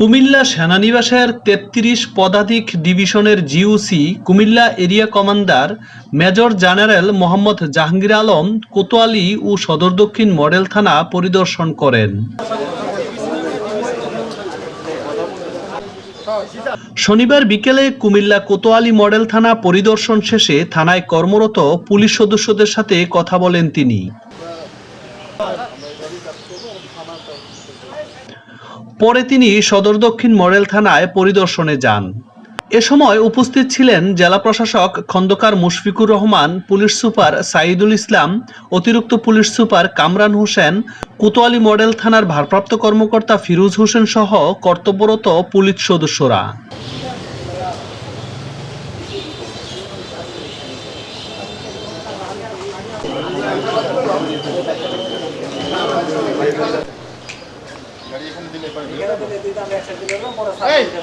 কুমিল্লা সেনানিবাসের তেত্রিশ পদাতিক ডিভিশনের GOC Comilla area commander major general Mohammad Jahangir Alam Kotwali ও Sadar Dakshin model থানা পরিদর্শন করেন। শনিবার বিকেলে কুমিল্লা কোতোয়ালি মডেল থানা পরিদর্শন শেষে থানায় কর্মরত পুলিশ সদস্যদের সাথে কথা বলেন তিনি। পরে তিনি সদর দক্ষিণ মডেল থানায় পরিদর্শনে যান। এ সময় উপস্থিত ছিলেন জেলা প্রশাসক খন্দকার মুশফিকুর রহমান, পুলিশ সুপার সাইদুল ইসলাম, অতিরিক্ত police super Kamran Hossain, Kotwali model থানার ভারপ্রাপ্ত কর্মকর্তা ফিরোজ হোসেন সহ কর্তব্যরত পুলিশ সদস্যরা। এই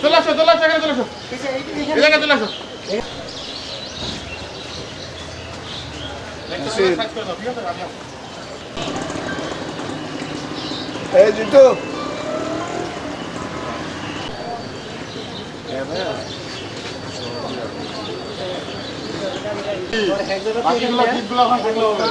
চলে আসো চলে আসো এখানে চলে আসো। এই চলে আসো। এই জিতু। বাকিগুলো থাকলে হবে